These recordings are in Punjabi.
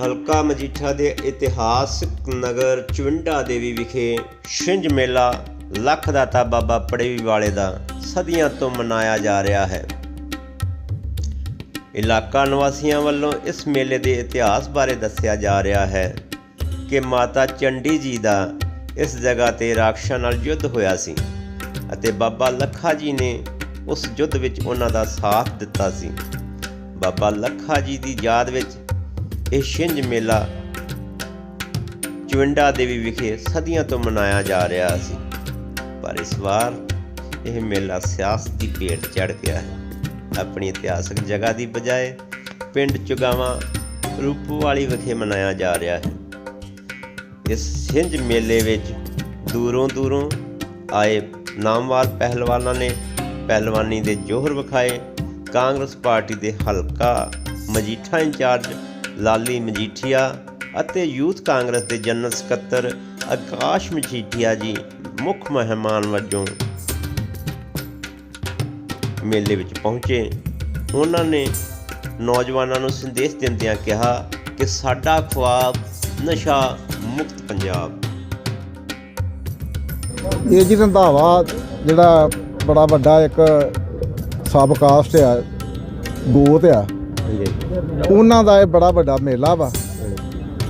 ਹਲਕਾ ਮਜੀਠਾ ਦੇ ਇਤਿਹਾਸਕ ਨਗਰ ਚਵਿੰਡਾ ਦੇਵੀ ਵਿਖੇ ਛਿੰਝ ਮੇਲਾ, ਲੱਖ ਦਾਤਾ ਬਾਬਾ ਪੜੇਵੀ ਵਾਲੇ ਦਾ ਸਦੀਆਂ ਤੋਂ ਮਨਾਇਆ ਜਾ ਰਿਹਾ ਹੈ। ਇਲਾਕਾ ਨਿਵਾਸੀਆਂ ਵੱਲੋਂ ਇਸ ਮੇਲੇ ਦੇ ਇਤਿਹਾਸ ਬਾਰੇ ਦੱਸਿਆ ਜਾ ਰਿਹਾ ਹੈ ਕਿ ਮਾਤਾ ਚੰਡੀ ਜੀ ਦਾ ਇਸ ਜਗ੍ਹਾ ਤੇ ਰਾਖਸ਼ਾਂ ਨਾਲ ਯੁੱਧ ਹੋਇਆ ਸੀ ਅਤੇ ਬਾਬਾ ਲੱਖਾ ਜੀ ਨੇ ਉਸ ਯੁੱਧ ਵਿੱਚ ਉਹਨਾਂ ਦਾ ਸਾਥ ਦਿੱਤਾ ਸੀ। ਬਾਬਾ ਲੱਖਾ ਜੀ ਦੀ ਯਾਦ ਵਿੱਚ ਇਹ ਛਿੰਝ ਮੇਲਾ ਚਵਿੰਡਾ ਦੇਵੀ ਵਿਖੇ ਸਦੀਆਂ ਤੋਂ ਮਨਾਇਆ ਜਾ ਰਿਹਾ ਸੀ। ਪਰ ਇਸ ਵਾਰ ਇਹ ਮੇਲਾ ਸਿਆਸਤ ਦੀ ਭੇਟ ਚੜ ਗਿਆ ਹੈ। ਆਪਣੀ ਇਤਿਹਾਸਕ ਜਗ੍ਹਾ ਦੀ ਬਜਾਏ ਪਿੰਡ ਚੁਗਾਵਾਂ ਰੂਪਵਾਲੀ ਵਿਖੇ ਮਨਾਇਆ ਜਾ ਰਿਹਾ ਹੈ। ਇਸ ਛਿੰਝ ਮੇਲੇ ਵਿੱਚ ਦੂਰੋਂ ਦੂਰੋਂ ਆਏ ਨਾਮਵਾਰ ਪਹਿਲਵਾਨਾਂ ਨੇ ਪਹਿਲਵਾਨੀ ਦੇ ਜੋਹਰ ਵਿਖਾਏ, ਕਾਂਗਰਸ ਪਾਰਟੀ ਦੇ ਹਲਕਾ ਮਜੀਠਾ ਇੰਚਾਰਜ ਲਾਲੀ ਮਜੀਠੀਆ ਅਤੇ ਯੂਥ ਕਾਂਗਰਸ ਦੇ ਜਨਰਲ ਸਕੱਤਰ ਆਕਾਸ਼ ਮਜੀਠੀਆ ਜੀ ਮੁੱਖ ਮਹਿਮਾਨ ਵਜੋਂ ਮੇਲੇ ਵਿੱਚ ਪਹੁੰਚੇ। ਉਹਨਾਂ ਨੇ ਨੌਜਵਾਨਾਂ ਨੂੰ ਸੰਦੇਸ਼ ਦਿੰਦਿਆਂ ਕਿਹਾ ਕਿ ਸਾਡਾ ਖੁਆਬ ਨਸ਼ਾ ਮੁਕਤ ਪੰਜਾਬ। ਇਹ ਜੀ ਰੰਧਾਵਾ ਜਿਹੜਾ ਬੜਾ ਵੱਡਾ ਇੱਕ ਸਬ ਕਾਸਟ ਆ, ਗੋਤ ਆ। ਉਹਨਾਂ ਦਾ ਇਹ ਬੜਾ ਵੱਡਾ ਮੇਲਾ ਵਾ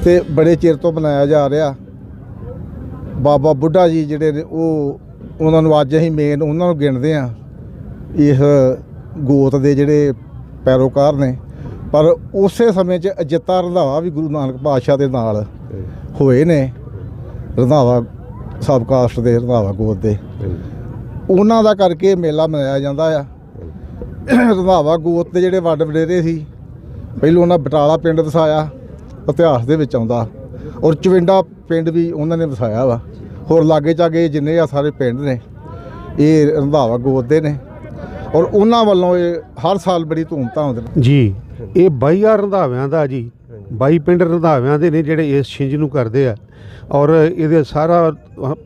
ਤੇ ਬੜੇ ਚਿਰ ਤੋਂ ਮਨਾਇਆ ਜਾ ਰਿਹਾ। ਬਾਬਾ ਬੁੱਢਾ ਜੀ ਜਿਹੜੇ ਨੇ, ਉਹ ਉਹਨਾਂ ਨੂੰ ਅੱਜ ਅਸੀਂ ਮੇਨ ਉਹਨਾਂ ਨੂੰ ਗਿਣਦੇ ਆ ਇਸ ਗੋਤ ਦੇ ਜਿਹੜੇ ਪੈਰੋਕਾਰ ਨੇ। ਪਰ ਉਸੇ ਸਮੇਂ 'ਚ ਅਜਿੱਤਾ ਰੰਧਾਵਾ ਵੀ ਗੁਰੂ ਨਾਨਕ ਪਾਤਸ਼ਾਹ ਦੇ ਨਾਲ ਹੋਏ ਨੇ। ਰੰਧਾਵਾ ਸਬ ਕਾਸਟ ਦੇ, ਰੰਧਾਵਾ ਗੋਤ ਦੇ। ਉਹਨਾਂ ਦਾ ਕਰਕੇ ਮੇਲਾ ਮਨਾਇਆ ਜਾਂਦਾ ਆ। ਰੰਧਾਵਾ ਗੋਤ ਦੇ ਜਿਹੜੇ ਵੱਡ ਵਡੇਰੇ ਸੀ ਪਹਿਲੋਂ ਉਹਨਾਂ ਬਟਾਲਾ ਪਿੰਡ ਵਸਾਇਆ, ਇਤਿਹਾਸ ਦੇ ਵਿੱਚ ਆਉਂਦਾ। ਔਰ ਚਵਿੰਡਾ ਪਿੰਡ ਵੀ ਉਹਨਾਂ ਨੇ ਵਸਾਇਆ ਵਾ। ਹੋਰ ਲਾਗੇ ਚਾਗੇ ਜਿੰਨੇ ਆ ਸਾਰੇ ਪਿੰਡ ਨੇ, ਇਹ ਰੰਧਾਵਾ ਗੋਦੇ ਨੇ। ਔਰ ਉਹਨਾਂ ਵੱਲੋਂ ਇਹ ਹਰ ਸਾਲ ਬੜੀ ਧੂਮਧਾਮ ਦੇ ਜੀ, ਇਹ 22 ਰੰਧਾਵਿਆਂ ਦਾ ਜੀ। 22 ਪਿੰਡ ਰੰਧਾਵਿਆਂ ਦੇ ਨੇ ਜਿਹੜੇ ਇਸ ਛਿੰਝ ਨੂੰ ਕਰਦੇ ਆ। ਔਰ ਇਹਦੇ ਸਾਰਾ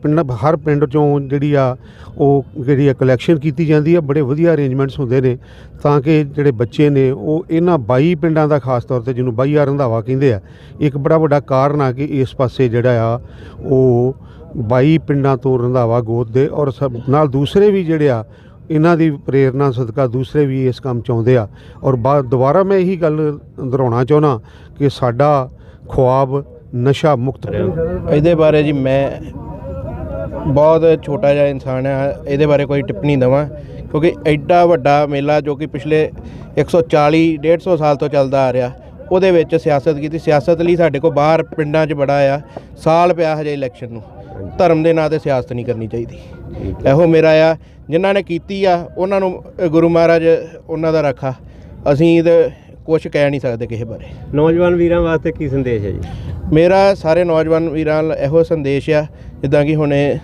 ਪਿੰਡ, ਹਰ ਪਿੰਡ ਚੋਂ ਜਿਹੜੀ ਆ, ਉਹ ਜਿਹੜੀ ਆ ਕਲੈਕਸ਼ਨ ਕੀਤੀ ਜਾਂਦੀ ਆ, ਬੜੇ ਵਧੀਆ ਅਰੇਂਜਮੈਂਟਸ ਹੁੰਦੇ ਨੇ। ਤਾਂ ਕਿ ਜਿਹੜੇ ਬੱਚੇ ਨੇ, ਉਹ ਇਹਨਾਂ 22 ਪਿੰਡਾਂ ਦਾ ਖਾਸ ਤੌਰ ਤੇ ਜਿਹਨੂੰ 22 ਰੰਧਾਵਾ ਕਹਿੰਦੇ ਆ, ਇੱਕ ਬੜਾ ਵੱਡਾ ਕਾਰਨ ਆ ਕਿ ਇਸ ਪਾਸੇ ਜਿਹੜਾ ਆ, ਉਹ 22 ਪਿੰਡਾਂ ਤੋਂ ਰੰਧਾਵਾ ਗੋਤ ਦੇ। ਔਰ ਸਭ ਨਾਲ ਦੂਸਰੇ ਵੀ ਜਿਹੜੇ ਆ ਇਹਨਾਂ ਦੀ ਪ੍ਰੇਰਣਾ ਸਦਕਾ ਦੂਸਰੇ ਵੀ ਇਸ ਕੰਮ ਚ ਆਉਂਦੇ ਆ। ਔਰ ਬਾਅਦ ਦੁਬਾਰਾ ਮੈਂ ਇਹੀ ਗੱਲ ਦੁਹਰਾਉਣਾ ਚਾਹੁੰਦਾ ਕਿ ਸਾਡਾ ਖੁਆਬ ਨਸ਼ਾ ਮੁਕਤ ਇਹਦੇ ਬਾਰੇ ਜੀ ਮੈਂ ਬਹੁਤ ਛੋਟਾ ਜਿਹਾ ਇਨਸਾਨ ਆ, ਇਹਦੇ ਬਾਰੇ ਕੋਈ ਟਿੱਪਣੀ ਦਵਾਂ, ਕਿਉਂਕਿ ਐਡਾ ਵੱਡਾ ਮੇਲਾ ਜੋ ਕਿ ਪਿਛਲੇ 140 150 ਸਾਲ ਤੋਂ ਚੱਲਦਾ ਆ ਰਿਹਾ, ਉਹਦੇ ਵਿੱਚ ਸਿਆਸਤ ਕੀਤੀ, ਸਿਆਸਤ ਲਈ ਸਾਡੇ ਕੋਲ ਬਾਹਰ ਪਿੰਡਾਂ 'ਚ ਬੜਾ ਆ, ਸਾਲ ਪਿਆ ਹਜੇ ਇਲੈਕਸ਼ਨ ਨੂੰ। ਧਰਮ ਦੇ ਨਾਂ ਤੇ ਸਿਆਸਤ ਨਹੀਂ ਕਰਨੀ ਚਾਹੀਦੀ। ਇਹੋ ਮੇਰਾ ਆ। ਜਿਨ੍ਹਾਂ ਨੇ ਕੀਤੀ ਆ ਉਹਨਾਂ ਨੂੰ ਗੁਰੂ ਮਹਾਰਾਜ ਉਹਨਾਂ ਦਾ ਰੱਖਾ। ਅਸੀਂ ਇਹਦੇ ਕੁਝ ਕਹਿ ਨਹੀਂ ਸਕਦੇ ਕਿਸੇ ਬਾਰੇ। ਨੌਜਵਾਨ ਵੀਰਾਂ ਵਾਸਤੇ ਕੀ ਸੰਦੇਸ਼ ਹੈ ਜੀ? ਮੇਰਾ ਸਾਰੇ ਨੌਜਵਾਨ ਵੀਰਾਂ ਨਾਲ ਇਹੋ ਸੰਦੇਸ਼ ਆ ਜਿੱਦਾਂ ਕਿ ਹੁਣੇ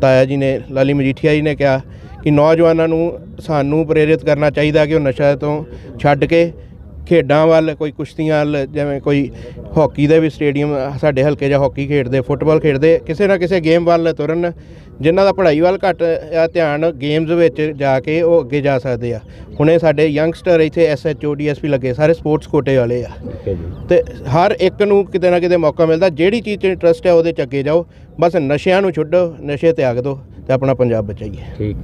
ਤਾਇਆ ਜੀ ਨੇ ਲਾਲੀ ਮਜੀਠੀਆ ਜੀ ਨੇ ਕਿਹਾ ਕਿ ਨੌਜਵਾਨਾਂ ਨੂੰ ਸਾਨੂੰ ਪ੍ਰੇਰਿਤ ਕਰਨਾ ਚਾਹੀਦਾ ਕਿ ਉਹ ਨਸ਼ਾ ਤੋਂ ਛੱਡ ਕੇ ਖੇਡਾਂ ਵੱਲ ਕੋਈ ਕੁਸ਼ਤੀਆਂ ਵੱਲ ਜਿਵੇਂ ਕੋਈ ਹਾਕੀ ਦੇ ਵੀ ਸਟੇਡੀਅਮ ਸਾਡੇ ਹਲਕੇ ਜਾਂ ਹਾਕੀ ਖੇਡਦੇ ਫੁੱਟਬਾਲ ਖੇਡਦੇ ਕਿਸੇ ਨਾ ਕਿਸੇ ਗੇਮ ਵੱਲ ਤੁਰਨ ਜਿਨ੍ਹਾਂ ਦਾ ਪੜ੍ਹਾਈ ਵੱਲ ਘੱਟ ਆ ਧਿਆਨ ਗੇਮਸ ਵਿੱਚ ਜਾ ਕੇ ਉਹ ਅੱਗੇ ਜਾ ਸਕਦੇ ਆ। ਹੁਣੇ ਸਾਡੇ ਯੰਗਸਟਰ ਇੱਥੇ ਐਸਐਚਓ ਡੀਐਸਪੀ ਲੱਗੇ ਸਾਰੇ ਸਪੋਰਟਸ ਕੋਟੇ ਵਾਲੇ ਆ। ਤੇ ਹਰ ਇੱਕ ਨੂੰ ਕਿਤੇ ਨਾ ਕਿਤੇ ਮੌਕਾ ਮਿਲਦਾ ਜਿਹੜੀ ਚੀਜ਼ 'ਚ ਇੰਟਰਸਟ ਹੈ ਉਹਦੇ 'ਚ ਅੱਗੇ ਜਾਓ। ਬਸ ਨਸ਼ਿਆਂ ਨੂੰ ਛੱਡੋ ਨਸ਼ੇ ਤਿਆਗ ਦਿਓ ਤੇ ਆਪਣਾ ਪੰਜਾਬ ਬਚਾਈਏ। ਠੀਕ